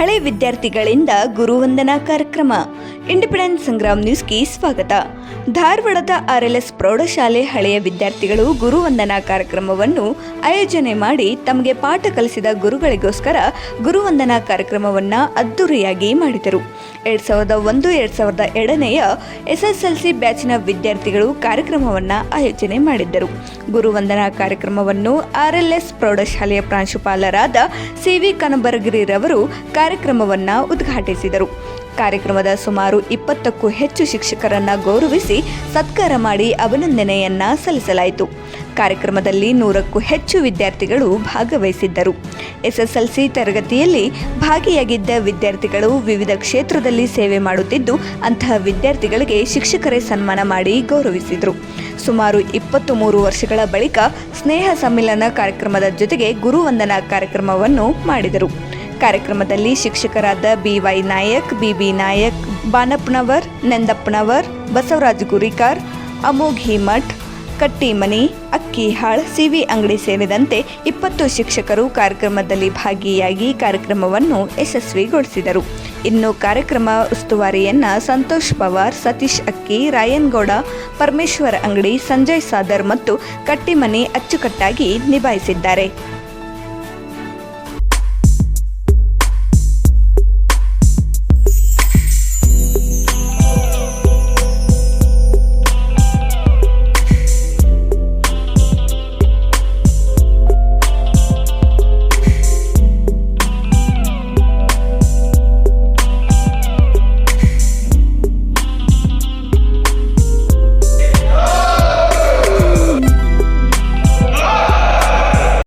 ಹಳೆ ವಿದ್ಯಾರ್ಥಿಗಳಿಂದ ಗುರುವಂದನಾ ಕಾರ್ಯಕ್ರಮ. ಇಂಡಿಪೆಂಡೆನ್ಸ್ ಸಂಗ್ರಾಮ್ ನ್ಯೂಸ್ಗೆ ಸ್ವಾಗತ. ಧಾರವಾಡದ ಆರ್ಎಲ್ಎಸ್ ಪ್ರೌಢಶಾಲೆ ಹಳೆಯ ವಿದ್ಯಾರ್ಥಿಗಳು ಗುರುವಂದನಾ ಕಾರ್ಯಕ್ರಮವನ್ನು ಆಯೋಜನೆ ಮಾಡಿ ತಮಗೆ ಪಾಠ ಕಲಿಸಿದ ಗುರುಗಳಿಗೋಸ್ಕರ ಗುರುವಂದನಾ ಕಾರ್ಯಕ್ರಮವನ್ನು ಅದ್ದೂರಿಯಾಗಿ ಮಾಡಿದರು. ಎರಡ್ ಸಾವಿರದ ಒಂದು, ಎರಡ್ ಸಾವಿರದ ಎರಡನೆಯ ಎಸ್ಎಸ್ಎಲ್ಸಿ ಬ್ಯಾಚಿನ ವಿದ್ಯಾರ್ಥಿಗಳು ಕಾರ್ಯಕ್ರಮವನ್ನು ಆಯೋಜನೆ ಮಾಡಿದ್ದರು. ಗುರುವಂದನಾ ಕಾರ್ಯಕ್ರಮವನ್ನು ಆರ್ಎಲ್ಎಸ್ ಪ್ರೌಢಶಾಲೆಯ ಪ್ರಾಂಶುಪಾಲರಾದ ಸಿ ವಿ ಕನಬರಗಿರಿರವರು ಕಾರ್ಯಕ್ರಮವನ್ನು ಉದ್ಘಾಟಿಸಿದರು. ಕಾರ್ಯಕ್ರಮದ ಸುಮಾರು ಇಪ್ಪತ್ತಕ್ಕೂ ಹೆಚ್ಚು ಶಿಕ್ಷಕರನ್ನ ಗೌರವಿಸಿ ಸತ್ಕಾರ ಮಾಡಿ ಅಭಿನಂದನೆಯನ್ನ ಸಲ್ಲಿಸಲಾಯಿತು. ಕಾರ್ಯಕ್ರಮದಲ್ಲಿ ನೂರಕ್ಕೂ ಹೆಚ್ಚು ವಿದ್ಯಾರ್ಥಿಗಳು ಭಾಗವಹಿಸಿದ್ದರು. ಎಸ್ಎಸ್ಎಲ್ಸಿ ತರಗತಿಯಲ್ಲಿ ಭಾಗಿಯಾಗಿದ್ದ ವಿದ್ಯಾರ್ಥಿಗಳು ವಿವಿಧ ಕ್ಷೇತ್ರದಲ್ಲಿ ಸೇವೆ ಮಾಡುತ್ತಿದ್ದು, ಅಂತಹ ವಿದ್ಯಾರ್ಥಿಗಳಿಗೆ ಶಿಕ್ಷಕರೇ ಸನ್ಮಾನ ಮಾಡಿ ಗೌರವಿಸಿದರು. ಸುಮಾರು ಇಪ್ಪತ್ತು ಮೂರು ವರ್ಷಗಳ ಬಳಿಕ ಸ್ನೇಹ ಸಮ್ಮಿಲನ ಕಾರ್ಯಕ್ರಮದ ಜೊತೆಗೆ ಗುರುವಂದನಾ ಕಾರ್ಯಕ್ರಮವನ್ನು ಮಾಡಿದರು. ಕಾರ್ಯಕ್ರಮದಲ್ಲಿ ಶಿಕ್ಷಕರಾದ BY Nayak, BB Nayak, Banappanavar, Nandappanavar, Basavaraj Gurikar, Amogh Himath, Kattimani, Akkihal, CV Angadi ಸೇರಿದಂತೆ ಇಪ್ಪತ್ತು ಶಿಕ್ಷಕರು ಕಾರ್ಯಕ್ರಮದಲ್ಲಿ ಭಾಗಿಯಾಗಿ ಕಾರ್ಯಕ್ರಮವನ್ನು ಯಶಸ್ವಿಗೊಳಿಸಿದರು. ಇನ್ನು ಕಾರ್ಯಕ್ರಮ ಉಸ್ತುವಾರಿಯನ್ನ ಸಂತೋಷ್ ಪವಾರ್, ಸತೀಶ್ ಅಕ್ಕಿ ರಾಯನ್ಗೌಡ ಪರಮೇಶ್ವರ್ ಅಂಗಡಿ, ಸಂಜಯ್ ಸಾದರ್ ಮತ್ತು ಕಟ್ಟಿಮನಿ ಅಚ್ಚುಕಟ್ಟಾಗಿ ನಿಭಾಯಿಸಿದ್ದಾರೆ.